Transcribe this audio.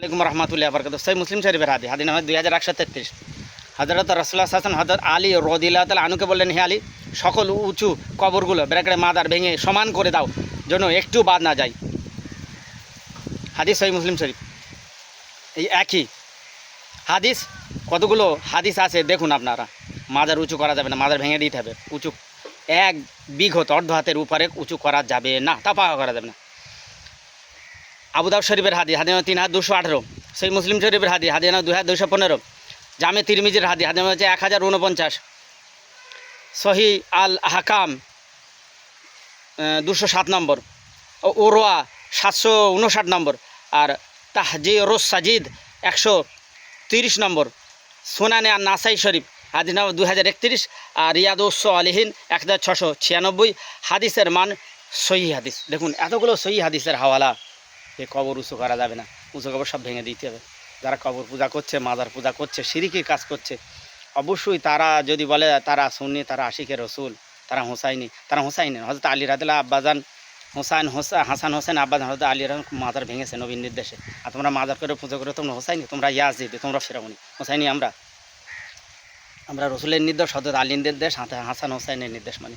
আলাইকুম রহমতুল্লাহ বরকত সই মুসলিম শরীফের হাদি হাদি নাম্বার দুই হাজার একশো তেত্রিশ। হজরত রসুল্লাহ হাসান হজরত আলী রদিল্লাহ তালা আনুকে বললেন, হে আলী, সকল উঁচু কবরগুলো ব্রেকেটে মাদার ভেঙে সমান করে দাও, যেন একটু বাদ না যায়। হাদিস সই মুসলিম শরীফ। এই একই। হাদিস, কতগুলো হাদিস আছে, দেখুন আপনারা। মাদার উঁচু করা যাবে না, মাদার ভেঙে দিতে হবে। উঁচু, এক বিঘত অর্ধ হাতের উপরে উঁচু করা যাবে না তা পাওয়া করা যাবে না। আবুদাব শরীফের হাদি হাদি তিন হাজার দুশো আঠেরো। সেই মুসলিম শরীফের হাদি হাদি দুই হাজার দুশো পনেরো। জামে তিরমিজির হাদি হাদি হচ্ছে এক হাজার উনপঞ্চাশ সহি আল হাকাম দুশো সাত নম্বর। ওরোয়া সাতশো উনষাট নম্বর। আর তাহজি রোজ সাজিদ, একশো তিরিশ নম্বর। সোনানে আর নাসাই শরীফ হাদিস নাম্বার দুই হাজার একত্রিশ। আর রিয়াদউস আলিহীন এক হাজার ছশো ছিয়ানব্বই। হাদিসের মান সহি হাদিস। দেখুন, এতগুলো সহি হাদিসের হাওয়ালা। এ কবর উঁচু করা যাবে না। উঁচু কবর সব ভেঙে দিতে হবে। যারা কবর পূজা করছে মাদার পূজা করছে সিরিকির কাজ করছে, অবশ্যই তারা যদি বলে তারা সুন্নি, তারা আশিকের রসুল, তারা হোসাইনি তারা হোসাইনি হজরত আলী রাদিল্লা আব্বাজান হোসাইন, হোসা হাসান হোসেন আব্বাজান হজরত আলী রাহ মাদার ভেঙেছে নবীন নির্দেশে। আর তোমরা মাদার করে পুজো করে, তোমরা হোসাইনি, তোমরা ইয়াজিদ, তোমরা ফেরামনি হোসাইনি আমরা। আমরা রসুলের নির্দেশ হজরত আলীর নির্দেশ হাসান হোসাইনের নির্দেশ মানি।